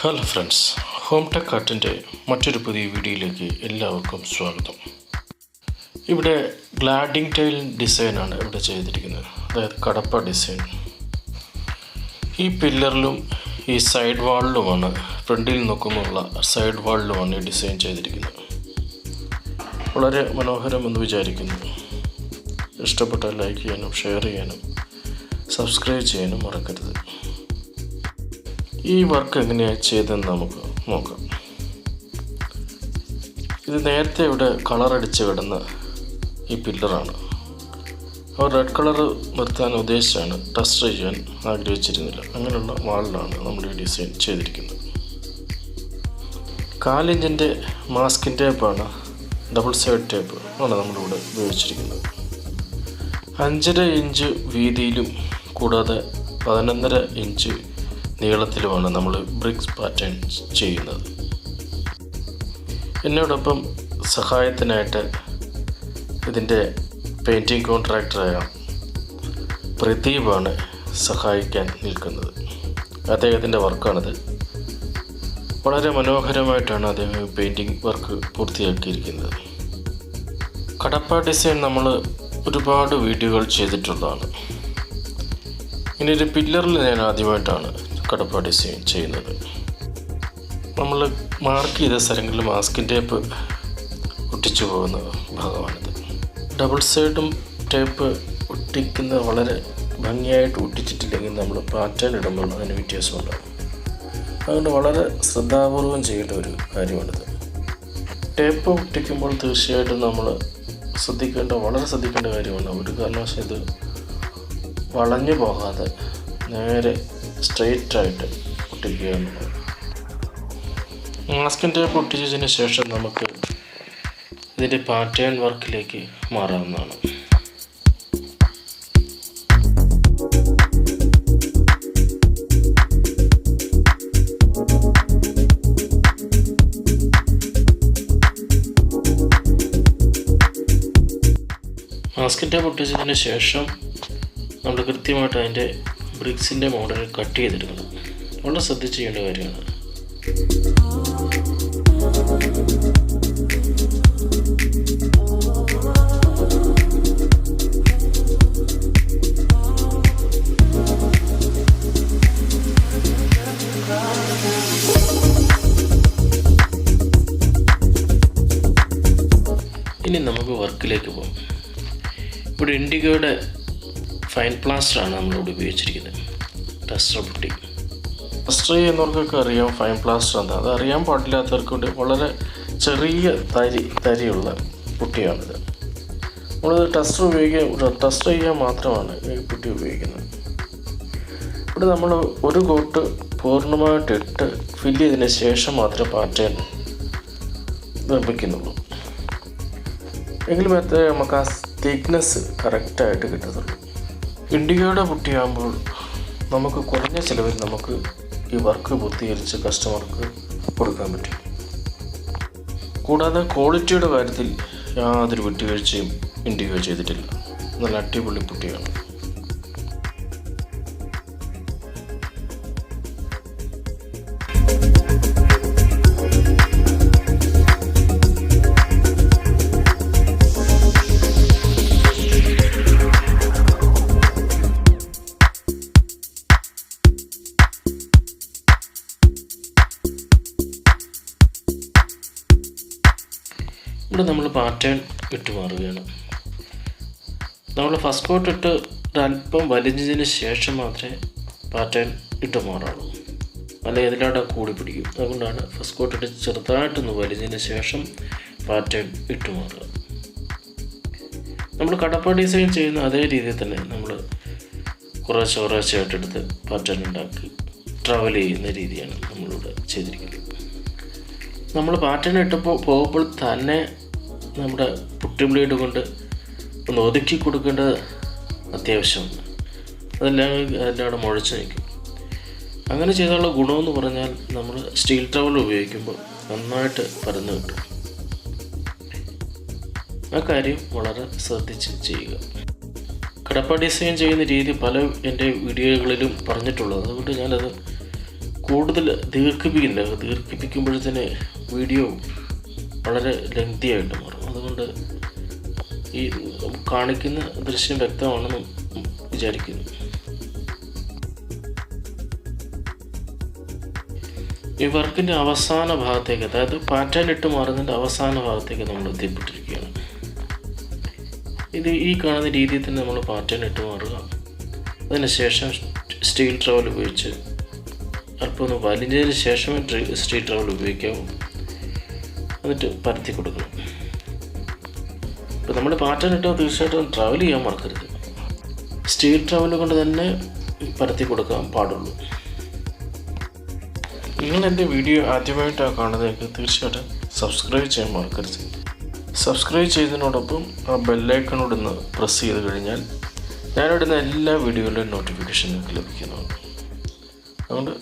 Hello friends home tech ആർട്ടിന്റെ മറ്റൊരു പുതിയ വീഡിയോയിലേക്ക് എല്ലാവർക്കും സ്വാഗതം. ഇവിടെ ഗ്ലാഡിംഗ് ടൈൽ ഡിസൈനാണ് ഇവിടെ ചെയ്തിരിക്കുന്നത്. അതായത് കടപ്പ ഡിസൈൻ ഈ പില്ലറിലും ഈ സൈഡ് വാളിലുമാണ് ഫ്രണ്ടിൽ നോക്കുമ്പോഴുള്ള സൈഡ് വാളിലുമാണ് ഈ ഡിസൈൻ ചെയ്തിരിക്കുന്നത്. വളരെ മനോഹരമെന്ന് വിചാരിക്കുന്നു. ഇഷ്ടപ്പെട്ടാൽ ലൈക്ക് ചെയ്യാനും ഷെയർ ചെയ്യാനും സബ്സ്ക്രൈബ് ചെയ്യാനും മറക്കരുത്. ഈ വർക്ക് എങ്ങനെയാണ് ചെയ്തതെന്ന് നമുക്ക് നോക്കാം. ഇത് നേരത്തെ ഇവിടെ കളർ അടിച്ച് കിടന്ന ഈ പില്ലറാണ് അവർ റെഡ് കളർ നിർത്താൻ ഉദ്ദേശിച്ചാണ് ടെസ്റ്റ് ചെയ്യാൻ ആഗ്രഹിച്ചിരുന്നില്ല. അങ്ങനെയുള്ള വാളിലാണ് നമ്മൾ ഈ ഡിസൈൻ ചെയ്തിരിക്കുന്നത്. കാലിഞ്ചിന്റെ മാസ്കിൻ ടേപ്പാണ് ഡബിൾ സൈഡ് ടേപ്പ് ആണ് നമ്മളിവിടെ ഉപയോഗിച്ചിരിക്കുന്നത്. അഞ്ചര ഇഞ്ച് വീതിയിലും കൂടാതെ പതിനൊന്നര ഇഞ്ച് നീളത്തിലുമാണ് നമ്മൾ ബ്രിക്സ് പാറ്റേൺ ചെയ്യുന്നത്. എന്നോടൊപ്പം സഹായത്തിനായിട്ട് ഇതിന്റെ പെയിന്റിങ് കോൺട്രാക്ടറായ പ്രദീപാണ് സഹായിക്കാൻ നിൽക്കുന്നത്. അദ്ദേഹത്തിന്റെ വർക്കാണിത്. വളരെ മനോഹരമായിട്ടാണ് അദ്ദേഹം പെയിന്റിങ് വർക്ക് പൂർത്തിയാക്കിയിരിക്കുന്നത്. കടപ്പ ഡിസൈൻ നമ്മൾ ഒരുപാട് വീഡിയോകൾ ചെയ്തിട്ടുള്ളതാണ്. ഇനി ഒരു പില്ലറിൽ ഞാൻ ആദ്യമായിട്ടാണ് കടപ്പ ഡിസൈൻ ചെയ്യുന്നത്. നമ്മൾ മാർക്ക് ചെയ്ത സ്ഥലങ്ങളിൽ മാസ്കിൻ ടേപ്പ് ഒട്ടിച്ചു പോകുന്ന ഭാഗമാണിത്. ഡബിൾ സൈഡും ടേപ്പ് ഒട്ടിക്കുന്ന വളരെ ഭംഗിയായിട്ട് ഒട്ടിച്ചിട്ടില്ലെങ്കിൽ നമ്മൾ പാറ്റേൺ ഇടുമ്പോൾ അതിന് വ്യത്യാസമുണ്ടാകും. അതുകൊണ്ട് വളരെ ശ്രദ്ധാപൂർവം ചെയ്യേണ്ട ഒരു കാര്യമാണിത്. ടേപ്പ് ഒട്ടിക്കുമ്പോൾ തീർച്ചയായിട്ടും നമ്മൾ ശ്രദ്ധിക്കേണ്ട വളരെ ശ്രദ്ധിക്കേണ്ട കാര്യമാണ്. ഒരു കാരണവശാൽ ഇത് വളഞ്ഞു പോകാതെ നേരെ സ്ട്രെയിറ്റ് പൊട്ടിക്കുക എന്നുള്ളത്. മാസ്കിന്റെ പൊട്ടിച്ചതിന് ശേഷം നമുക്ക് ഇതിന്റെ പാറ്റേൺ വർക്കിലേക്ക് മാറാവുന്നതാണ്. മാസ്കിന്റെ പൊട്ടിച്ചതിന് ശേഷം നമ്മൾ കൃത്യമായിട്ട് അതിന്റെ ബ്രിക്സിന്റെ മോഡൽ കട്ട് ചെയ്തെടുക്കണം വളരെ ശ്രദ്ധിച്ച് ചെയ്യേണ്ട കാര്യമാണ്. ഇനി നമുക്ക് വർക്കിലേക്ക് പോകാം. ഇവിടെ ഇൻഡിഗോയുടെ ഫൈൻ പ്ലാസ്റ്ററാണ് നമ്മളിവിടെ ഉപയോഗിച്ചിരിക്കുന്നത്. ടെസ്റ്റർ പുട്ടി ടെസ്റ്റർ ചെയ്യുന്നവർക്കൊക്കെ അറിയാം ഫൈൻ പ്ലാസ്റ്റർ എന്താ അത് അറിയാൻ പാടില്ലാത്തവർക്ക് വേണ്ടി വളരെ ചെറിയ തരി തരിയുള്ള പുട്ടിയാണിത് നമ്മൾ ടെസ്റ്റർ ഉപയോഗിക്കുക ടെസ്റ്റർ ചെയ്യാൻ മാത്രമാണ് ഈ പുട്ടി ഉപയോഗിക്കുന്നത്. ഇവിടെ നമ്മൾ ഒരു കോട്ട് പൂർണമായിട്ട് ഇട്ട് ഫില്ല് ചെയ്തതിന് ശേഷം മാത്രമേ പാറ്റേൺ നിർമ്മിക്കുന്നുള്ളൂ. എങ്കിലും എത്ര നമുക്ക് ആ തിക്നെസ് കറക്റ്റായിട്ട് കിട്ടത്തുള്ളൂ. ഇൻഡിഗോയുടെ കുട്ടിയാകുമ്പോൾ നമുക്ക് കുറഞ്ഞ ചിലവിൽ നമുക്ക് ഈ വർക്ക് പൂർത്തീകരിച്ച് കസ്റ്റമർക്ക് കൊടുക്കാൻ പറ്റും. കൂടാതെ ക്വാളിറ്റിയുടെ കാര്യത്തിൽ യാതൊരു വിട്ടുവീഴ്ചയും ഇൻഡിഗോ ചെയ്തിട്ടില്ല. നല്ല അടിപൊളി കുട്ടിയാണ്. ഇവിടെ നമ്മൾ പാറ്റേൺ ഇട്ട് മാറുകയാണ്. നമ്മൾ ഫസ്റ്റ് കോട്ട് ഇട്ട് ഒരല്പം വലിഞ്ഞതിന് ശേഷം മാത്രമേ പാറ്റേൺ ഇട്ട് മാറാവൂ. അല്ലെങ്കിൽ ഇതിലാണ്ട് കൂടി പിടിക്കും. അതുകൊണ്ടാണ് ഫസ്റ്റ് കോട്ട് ഇട്ട് ചെറുതായിട്ടൊന്ന് വലിഞ്ഞതിന് ശേഷം പാറ്റേൺ ഇട്ട് മാറുക. നമ്മൾ കടപ്പ ഡിസൈൻ ചെയ്യുന്ന അതേ രീതിയിൽ തന്നെ നമ്മൾ കുറേശ്ശെ കുറേശ്ശെയായിട്ട് എടുത്ത് പാറ്റേൺ ഉണ്ടാക്കി ട്രാവൽ ചെയ്യുന്ന രീതിയാണ് നമ്മളിവിടെ ചെയ്തിരിക്കുന്നത്. നമ്മൾ പാറ്റേൺ ഇട്ടപ്പോൾ പോകുമ്പോൾ തന്നെ നമ്മുടെ പുട്ടി ബ്ലേഡ് കൊണ്ട് ഒന്ന് ഒതുക്കി കൊടുക്കേണ്ടത് അത്യാവശ്യമാണ് അതെല്ലാം അതെല്ലാം മുഴച്ച് നിൽക്കും. അങ്ങനെ ചെയ്താലുള്ള ഗുണമെന്ന് പറഞ്ഞാൽ നമ്മൾ സ്റ്റീൽ ടവൽ ഉപയോഗിക്കുമ്പോൾ നന്നായിട്ട് പരന്ന് കിട്ടും. ആ കാര്യം വളരെ ശ്രദ്ധിച്ച് ചെയ്യുക. കടപ്പ ഡിസൈൻ ചെയ്യുന്ന രീതി പല എന്റെ വീഡിയോകളിലും പറഞ്ഞിട്ടുള്ളത്. അതുകൊണ്ട് ഞാനത് കൂടുതൽ ദീർഘിപ്പിക്കില്ല ദീർഘിപ്പിക്കുമ്പോഴത്തേന് വീഡിയോ വളരെ ലെങ്തി ആയിട്ട് മാറും. അതുകൊണ്ട് ഈ കാണിക്കുന്ന ദൃശ്യം വ്യക്തമാണെന്ന് വിചാരിക്കുന്നു. ഈ വർക്കിന്റെ അവസാന ഭാഗത്തേക്ക് അതായത് പാറ്റേൺ ഇട്ട് മാറുന്നതിന്റെ അവസാന ഭാഗത്തേക്ക് നമ്മൾ എത്തിപ്പെട്ടിരിക്കുകയാണ്. ഇത് ഈ കാണുന്ന രീതിയിൽ തന്നെ നമ്മൾ പാറ്റേൺ ഇട്ട് മാറുക അതിനുശേഷം സ്റ്റീൽ ട്രവൽ ഉപയോഗിച്ച് അല്പം ഒന്ന് വലിഞ്ഞതിന് ശേഷമേ സ്റ്റീൽ ട്രവൽ ഉപയോഗിക്കാവൂ. എന്നിട്ട് പരത്തി കൊടുക്കണം. നമ്മൾ പാറ്റേൺ ഇട്ടോ തീർച്ചയായിട്ടും ട്രാവൽ ചെയ്യാൻ മറക്കരുത്. സ്റ്റീൽ ട്രാവൽ കൊണ്ട് തന്നെ പരത്തി കൊടുക്കാൻ പാടുള്ളൂ. നിങ്ങൾ എന്റെ വീഡിയോ ആദ്യമായിട്ടാണ് കാണുന്നതെങ്കിൽ തീർച്ചയായിട്ടും സബ്സ്ക്രൈബ് ചെയ്യാൻ മറക്കരുത്. സബ്സ്ക്രൈബ് ചെയ്തതിനോടൊപ്പം ആ ബെല്ലൈക്കണോടൊന്ന് പ്രസ് ചെയ്ത് കഴിഞ്ഞാൽ ഞാനിടുന്ന എല്ലാ വീഡിയോകളുടെയും നോട്ടിഫിക്കേഷൻ നിങ്ങൾക്ക് ലഭിക്കുന്നതാണ്. അതുകൊണ്ട്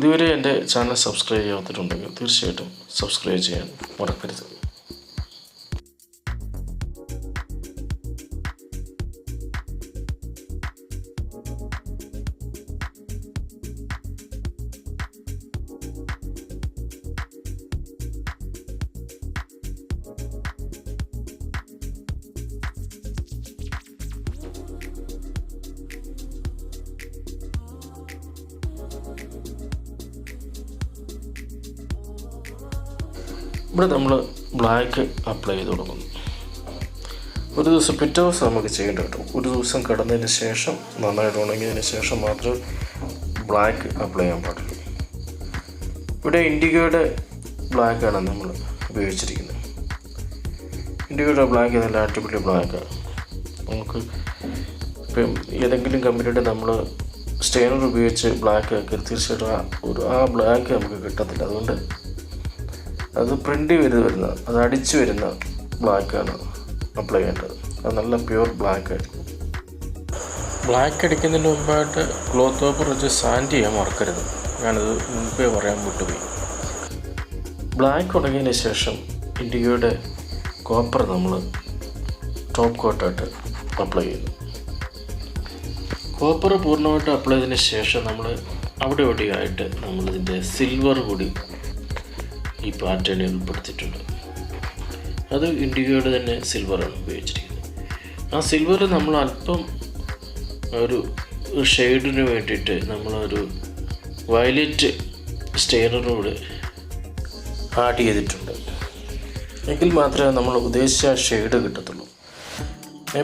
ഇതുവരെ എന്റെ ചാനൽ സബ്സ്ക്രൈബ് ചെയ്യാത്തിട്ടുണ്ടെങ്കിൽ തീർച്ചയായിട്ടും സബ്സ്ക്രൈബ് ചെയ്യാൻ മറക്കരുത്. ഇവിടെ നമ്മൾ ബ്ലാക്ക് അപ്ലൈ ചെയ്ത് കൊടുക്കുന്നു. ഒരു ദിവസം പിറ്റേ ദിവസം നമുക്ക് ചെയ്യേണ്ട കേട്ടോ ഒരു ദിവസം കിടന്നതിന് ശേഷം നന്നായിട്ട് ഉണങ്ങിയതിന് ശേഷം മാത്രം ബ്ലാക്ക് അപ്ലൈ ചെയ്യാൻ പാടുള്ളൂ. ഇവിടെ ഇൻഡിഗോയുടെ ബ്ലാക്കാണ് നമ്മൾ ഉപയോഗിച്ചിരിക്കുന്നത്. ഇൻഡിഗോയുടെ ബ്ലാക്ക് നല്ല അടിപൊളി ബ്ലാക്കാണ് നമുക്ക് ഇപ്പം ഏതെങ്കിലും കമ്പനിയുടെ നമ്മൾ സ്റ്റെയിനർ ഉപയോഗിച്ച് ബ്ലാക്ക് ആക്കി തീർച്ചയായിട്ടും ആ ഒരു ആ ബ്ലാക്ക് നമുക്ക് കിട്ടത്തില്ല. അതുകൊണ്ട് അത് പ്രിന്റ് വരുന്ന അത് അടിച്ചു വരുന്ന ബ്ലാക്കാണ് അപ്ലൈ ചെയ്യേണ്ടത്. അത് നല്ല പ്യൂർ ബ്ലാക്ക് ആയിരിക്കും ബ്ലാക്ക് അടിക്കുന്നതിന് മുമ്പായിട്ട് ക്ലോത്ത് പേപ്പർ വെച്ച് സാൻഡ് ചെയ്യാൻ മറക്കരുത്. ഞാനത് മുൻപേ പറയാൻ വിട്ടുപോയി. ബ്ലാക്ക് ഉണങ്ങിയതിന് ശേഷം ഇൻഡിഗോയുടെ കോപ്പർ നമ്മൾ ടോപ്പ് കോട്ടായിട്ട് അപ്ലൈ ചെയ്യുന്നു. കോപ്പർ പൂർണമായിട്ട് അപ്ലൈ ചെയ്തതിന് ശേഷം നമ്മൾ അവിടെ ഇവിടെയായിട്ട് നമ്മളിതിന്റെ സിൽവർ കൂടി ഈ പാറ്റേണിൽ ഉൾപ്പെടുത്തിയിട്ടുണ്ട്. അത് ഇൻഡിഗോയുടെ തന്നെ സിൽവറാണ് ഉപയോഗിച്ചിരിക്കുന്നത്. ആ സിൽവർ നമ്മൾ അല്പം ഒരു ഷെയ്ഡിന് വേണ്ടിയിട്ട് നമ്മളൊരു വയലറ്റ് സ്റ്റെയറിനോട് ആഡ് ചെയ്തിട്ടുണ്ട്. എങ്കിൽ മാത്രമേ നമ്മൾ ഉദ്ദേശിച്ച ഷെയ്ഡ് കിട്ടത്തുള്ളൂ.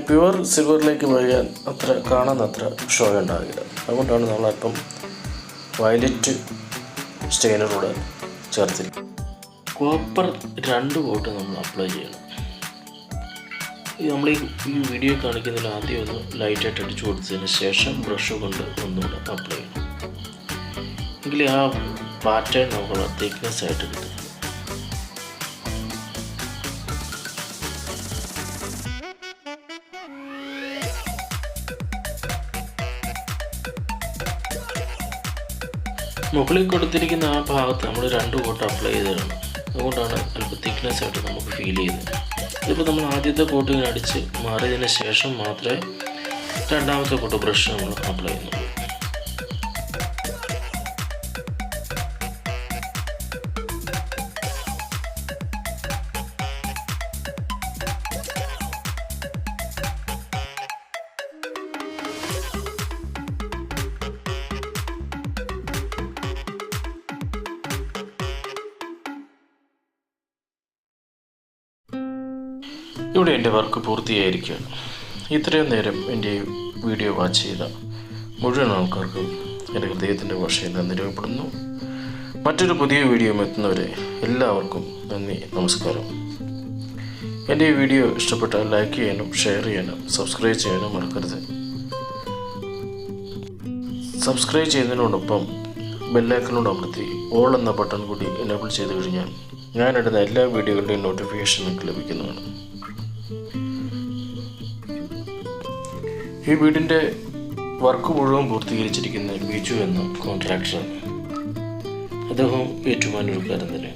പ്യുവർ സിൽവറിലേക്ക് പോയാൽ അത്ര കാണാൻ അത്ര ഷോ ഉണ്ടാകില്ല. അതുകൊണ്ടാണ് നമ്മൾ വയലറ്റ് സ്റ്റെയിനറോട് ചേർത്തിരിക്കുന്നത്. കോപ്പർ രണ്ട് കോട്ട് നമ്മൾ അപ്ലൈ ചെയ്യണം. നമ്മൾ ഈ വീഡിയോ കാണിക്കുന്നതിൽ ആദ്യം ഒന്ന് ലൈറ്റായിട്ട് അടിച്ചു കൊടുത്തതിന് ശേഷം ബ്രഷ് കൊണ്ട് ഒന്നുകൂടെ അപ്ലൈ ചെയ്യണം. എങ്കിൽ ആ പാറ്റേൺ നമുക്ക് തിക്നെസ് ആയിട്ട് കിട്ടും. മുകളിൽ കൊടുത്തിരിക്കുന്ന ആ ഭാഗത്ത് നമ്മൾ രണ്ട് കോട്ട് അപ്ലൈ ചെയ്തതാണ് അതുകൊണ്ടാണ് അല്പം തിക്നെസ് ആയിട്ട് നമുക്ക് ഫീൽ ചെയ്യുന്നത്. ഇതിപ്പോൾ നമ്മൾ ആദ്യത്തെ കോട്ടിങ് അടിച്ച് മാറിയതിന് ശേഷം മാത്രമേ രണ്ടാമത്തെ കോട്ട് ബ്രഷ് നമ്മൾ അപ്ലൈ ചെയ്യുന്നുള്ളൂ. ഇവിടെ എന്റെ വർക്ക് പൂർത്തിയായിരിക്കുകയാണ് ഇത്രയും നേരം എന്റെ വീഡിയോ വാച്ച് ചെയ്ത മുഴുവൻ ആൾക്കാർക്കും എന്റെ ഹൃദയത്തിന്റെ ഭാഷയിൽ നന്ദി രൂപപ്പെടുന്നു മറ്റൊരു പുതിയ വീഡിയോ എത്തുന്നവരെ എല്ലാവർക്കും നന്ദി നമസ്കാരം. എന്റെ ഈ വീഡിയോ ഇഷ്ടപ്പെട്ടാൽ ലൈക്ക് ചെയ്യാനും ഷെയർ ചെയ്യാനും സബ്സ്ക്രൈബ് ചെയ്യാനും മറക്കരുത്. സബ്സ്ക്രൈബ് ചെയ്യുന്നതിനോടൊപ്പം ബെല്ലൈക്കനോട് അമർത്തി ഓൾ എന്ന ബട്ടൺ കൂടി എനേബിൾ ചെയ്ത് കഴിഞ്ഞാൽ ഞാനിടുന്ന എല്ലാ വീഡിയോകളുടെയും നോട്ടിഫിക്കേഷൻ നിങ്ങൾക്ക് ലഭിക്കുന്നതാണ്. ഈ വീടിന്റെ വർക്ക് മുഴുവൻ പൂർത്തീകരിച്ചിരിക്കുന്ന ബിജു എന്ന കോൺട്രാക്ടർ അദ്ദേഹം ഏറ്റുമാനൂർക്കാരൻ തന്നെയാണ്